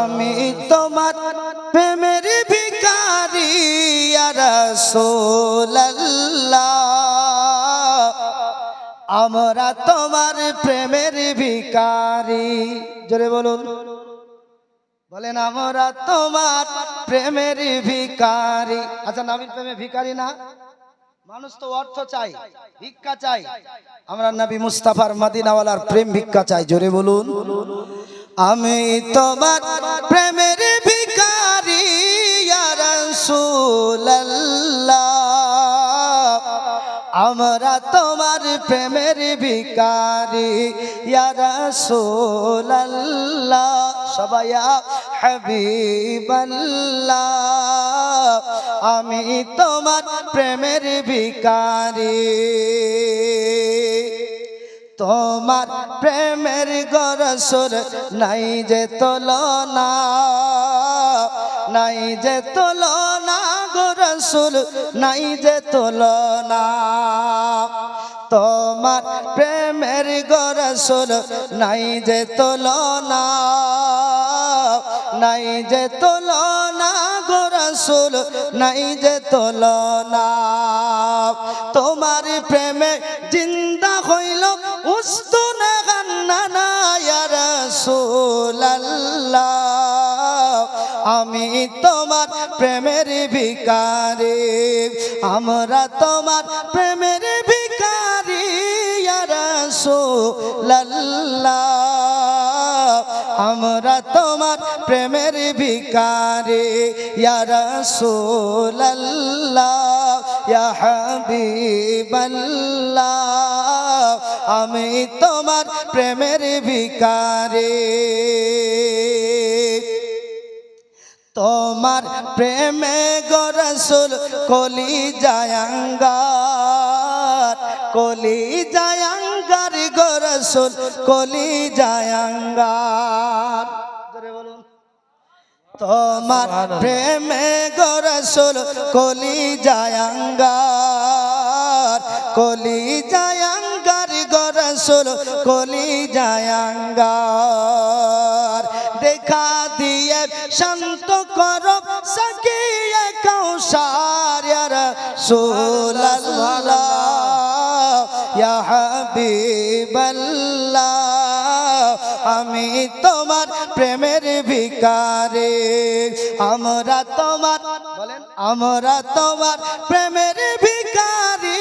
আমি তোমার প্রেমের ভিকারি রসোল্লাহ আমরা তোমার প্রেমের ভিকারি জোরে বলুন। বলেন, আমরা তোমার প্রেমের ভিকারি আচ্ছা নবীর প্রেমে ভিকারি না? মানুষ তো অর্থ চাই, ভিক্ষা চাই। আমরা নবী মুস্তাফার মদিনাওয়ালার প্রেম ভিক্ষা চাই, জোরে বলুন। আমি তোমার প্রেমের ভিকারি আমরা তোমার প্রেমের ভিকারি রসুল্লাহ সবাই হাবিবাল্লাহ, আমি তোমার প্রেমের ভিকারি তোমার প্রেমের গরসুর নাই যে তোলনা, নাই যে তোলনা গরসুল নাই যে তোলনা। তোমার প্রেমের গরসুল নাই যে তোলনা নাই যে তোলনা গোরসুল নাই যে তোলনা তোমার প্রেমে জিন্দা হইল উস্তুনে গান্না রসুল্লাহ আমি তোমার প্রেমের ভিকারি আমরা তোমার প্রেমের ভিকারি রসুল্লাহ আমরা তোমার প্রেমের ভিকারি রসুল্লাহ হাবিবাল্লাহ। আমি তোমার প্রেমের ভিকারে তোমার প্রেমে গরসুল কলি জায়াঙ্গার কলি জায়াঙ্গার গরসুল কলি জায়াঙ্গার বলুন। তোমার প্রেমে গরসুল কলি জায়াঙ্গার কলি জায়াঙ্গার গরসুল কলি জায়াঙ্গার দেখা দিয়ে শান্ত কর সকিয়ে কৌশার রসুল্লাহ ইয়া হাবিবাল্লাহ, আমি তোমার প্রেমের ভিকারে আমরা তোমার বলেন। আমরা তোমার প্রেমের ভিকারি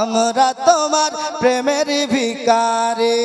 আমরা তোমার প্রেমের ভিকারে